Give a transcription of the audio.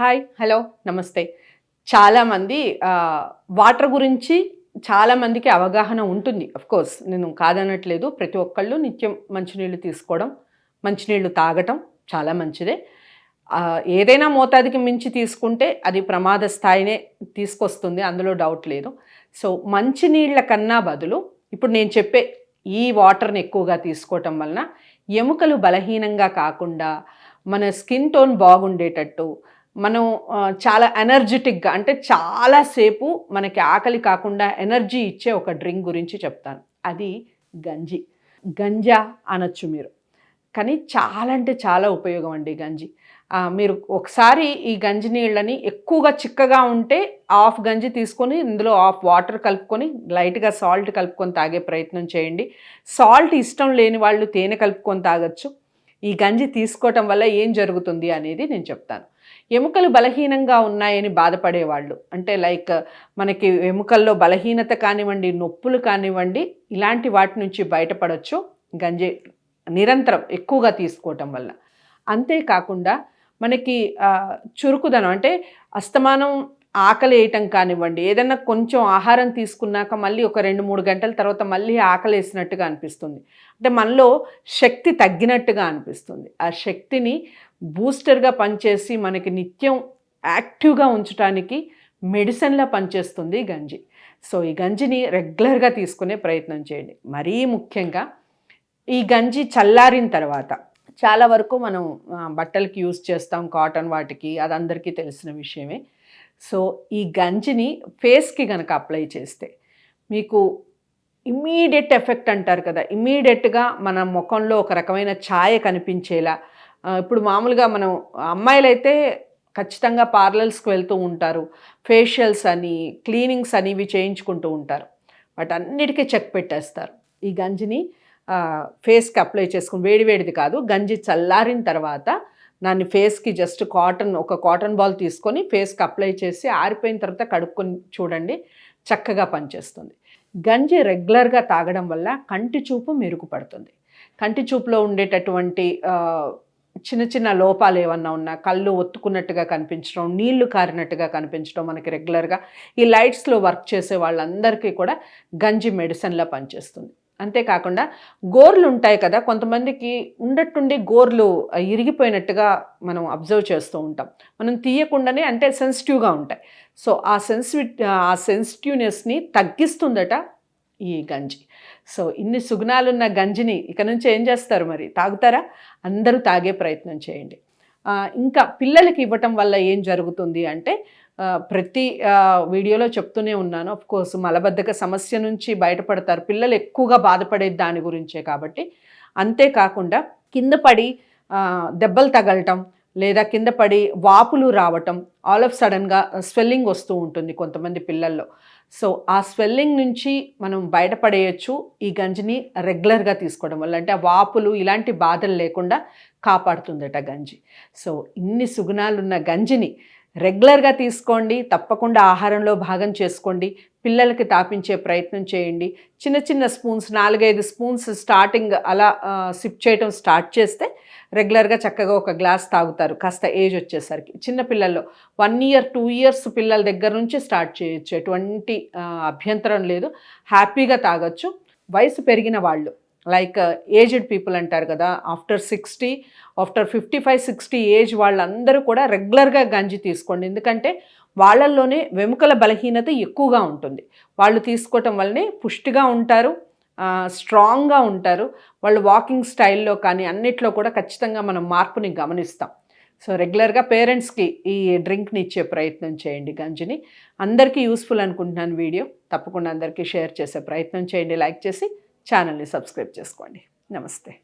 Hi hello నమస్తే. చాలామంది water గురించి చాలామందికి అవగాహన ఉంటుంది. కోర్స్ నేను కాదనట్లేదు. ప్రతి ఒక్కళ్ళు నిత్యం మంచినీళ్ళు తీసుకోవడం మంచినీళ్ళు తాగటం చాలా మంచిదే. ఏదైనా మోతాదుకి మించి తీసుకుంటే అది ప్రమాద స్థాయినే తీసుకొస్తుంది. అందులో డౌట్ లేదు. సో మంచినీళ్ళ కన్నా బదులు ఇప్పుడు నేను చెప్పే ఈ వాటర్ని ఎక్కువగా తీసుకోవటం వలన ఎముకలు బలహీనంగా కాకుండా మన స్కిన్ టోన్ బాగుండేటట్టు మనం చాలా ఎనర్జెటిక్గా అంటే చాలాసేపు మనకి ఆకలి కాకుండా ఎనర్జీ ఇచ్చే ఒక డ్రింక్ గురించి చెప్తాను. అది గంజి. గంజా అనొచ్చు మీరు. కానీ చాలా అంటే చాలా ఉపయోగం అండి గంజి. మీరు ఒకసారి ఈ గంజి నీళ్ళని ఎక్కువగా చిక్కగా ఉంటే హాఫ్ గంజి తీసుకొని ఇందులో హాఫ్ వాటర్ కలుపుకొని లైట్గా సాల్ట్ కలుపుకొని తాగే ప్రయత్నం చేయండి. సాల్ట్ ఇష్టం లేని వాళ్ళు తేనె కలుపుకొని తాగొచ్చు. ఈ గంజి తీసుకోవటం వల్ల ఏం జరుగుతుంది అనేది నేను చెప్తాను. ఎముకలు బలహీనంగా ఉన్నాయని బాధపడేవాళ్ళు. అంటే లైక్ మనకి ఎముకల్లో బలహీనత కానివ్వండి నొప్పులు కానివ్వండి ఇలాంటి వాటి నుంచి బయటపడవచ్చు గంజి నిరంతరం ఎక్కువగా తీసుకోవటం వల్ల. అంతేకాకుండా మనకి చురుకుదనం అంటే అస్తమానం ఆకలి వేయటం కానివ్వండి ఏదన్నా కొంచెం ఆహారం తీసుకున్నాక మళ్ళీ ఒక రెండు మూడు గంటల తర్వాత మళ్ళీ ఆకలి వేసినట్టుగా అనిపిస్తుంది. అంటే మనలో శక్తి తగ్గినట్టుగా అనిపిస్తుంది. ఆ శక్తిని బూస్టర్గా పనిచేసి మనకి నిత్యం యాక్టివ్గా ఉంచడానికి మెడిసిన్లా పనిచేస్తుంది ఈ గంజి. సో ఈ గంజిని రెగ్యులర్గా తీసుకునే ప్రయత్నం చేయండి. మరీ ముఖ్యంగా ఈ గంజి చల్లారిన తర్వాత చాలా వరకు మనం బట్టలకి యూజ్ చేస్తాం కాటన్ వాటికి అది అందరికీ తెలిసిన విషయమే. సో ఈ గంజిని ఫేస్కి కనుక అప్లై చేస్తే మీకు ఇమ్మీడియట్ ఎఫెక్ట్ అంటారు కదా ఇమ్మీడియట్గా మన ముఖంలో ఒక రకమైన ఛాయ కనిపించేలా ఇప్పుడు మామూలుగా మనం అమ్మాయిలైతే ఖచ్చితంగా పార్లర్స్కి వెళ్తూ ఉంటారు ఫేషియల్స్ అని క్లీనింగ్స్ అని ఇవి చేయించుకుంటూ ఉంటారు వాటన్నిటికీ చెక్ పెట్టేస్తారు. ఈ గంజిని ఫేస్కి అప్లై చేసుకుని వేడివేడిది కాదు గంజి చల్లారిన తర్వాత దాన్ని ఫేస్కి జస్ట్ కాటన్ ఒక కాటన్ బాల్ తీసుకొని ఫేస్కి అప్లై చేసి ఆరిపోయిన తర్వాత కడుక్కొని చూడండి చక్కగా పనిచేస్తుంది. గంజి రెగ్యులర్గా తాగడం వల్ల కంటి చూపు మెరుగుపడుతుంది. కంటి చూపులో ఉండేటటువంటి చిన్న చిన్న లోపాలు ఏమన్నా ఉన్నా కళ్ళు ఒత్తుకున్నట్టుగా కనిపించడం నీళ్ళు కారినట్టుగా కనిపించడం మనకి రెగ్యులర్గా ఈ లైట్స్లో వర్క్ చేసే వాళ్ళందరికీ కూడా గంజి మెడిసిన్లా పనిచేస్తుంది. అంతేకాకుండా గోర్లు ఉంటాయి కదా కొంతమందికి ఉండట్టుండి గోర్లు ఇరిగిపోయినట్టుగా మనం అబ్జర్వ్ చేస్తూ ఉంటాం. మనం తీయకుండానే అంటే సెన్సిటివ్గా ఉంటాయి. సో ఆ సెన్సివి ఆ సెన్సిటివ్నెస్ని తగ్గిస్తుందట ఈ గంజి. సో ఇన్ని సుగుణాలున్న గంజిని ఇక నుంచి ఏం చేస్తారు మరి? తాగుతారా? అందరూ తాగే ప్రయత్నం చేయండి. ఇంకా పిల్లలకి ఇవ్వటం వల్ల ఏం జరుగుతుంది అంటే ప్రతి వీడియోలో చెప్తూనే ఉన్నాను. అఫ్ కోర్స్ మలబద్ధక సమస్య నుంచి బయటపడతారు. పిల్లలు ఎక్కువగా బాధపడేది దాని గురించే కాబట్టి. అంతేకాకుండా కింద పడి దెబ్బలు తగలటం లేదా కింద పడి వాపులు రావటం ఆల్ ఆఫ్ సడన్గా స్వెల్లింగ్ వస్తూ ఉంటుంది కొంతమంది పిల్లల్లో. సో ఆ స్వెల్లింగ్ నుంచి మనం బయటపడేయచ్చు ఈ గంజిని రెగ్యులర్గా తీసుకోవడం వల్ల. అంటే ఆ వాపులు ఇలాంటి బాధలు లేకుండా కాపాడుతుందట గంజి. సో ఇన్ని సుగుణాలున్న గంజిని రెగ్యులర్గా తీసుకోండి తప్పకుండా ఆహారంలో భాగం చేసుకోండి పిల్లలకి తాపించే ప్రయత్నం చేయండి. చిన్న చిన్న స్పూన్స్ నాలుగైదు స్పూన్స్ స్టార్టింగ్ అలా సిప్ చేయటం స్టార్ట్ చేస్తే రెగ్యులర్గా చక్కగా ఒక గ్లాస్ తాగుతారు. కాస్త ఏజ్ వచ్చేసరికి. చిన్న పిల్లల్లో వన్ ఇయర్ టూ ఇయర్స్ పిల్లల దగ్గర నుంచి స్టార్ట్ చేయొచ్చు. ఎటువంటి అభ్యంతరం లేదు. హ్యాపీగా తాగొచ్చు. వయసు పెరిగిన వాళ్ళు. లైక్ uh, ఏజ్డ్ పీపుల్ అంటారు కదా after sixty after fifty five sixty age వాళ్ళందరూ కూడా రెగ్యులర్గా గంజి తీసుకోండి. ఎందుకంటే వాళ్ళల్లోనే వెముకల బలహీనత ఎక్కువగా ఉంటుంది. వాళ్ళు తీసుకోవటం వల్లనే పుష్టిగా ఉంటారు స్ట్రాంగ్గా ఉంటారు. వాళ్ళు వాకింగ్ స్టైల్లో కానీ అన్నిట్లో కూడా ఖచ్చితంగా మనం మార్పుని గమనిస్తాం. సో రెగ్యులర్గా పేరెంట్స్కి ఈ డ్రింక్ని ఇచ్చే ప్రయత్నం చేయండి గంజిని. అందరికీ యూస్ఫుల్ అనుకుంటున్నాను వీడియో. తప్పకుండా అందరికీ షేర్ చేసే ప్రయత్నం చేయండి. లైక్ చేసి ఛానల్ని సబ్స్క్రైబ్ చేసుకోండి. నమస్తే.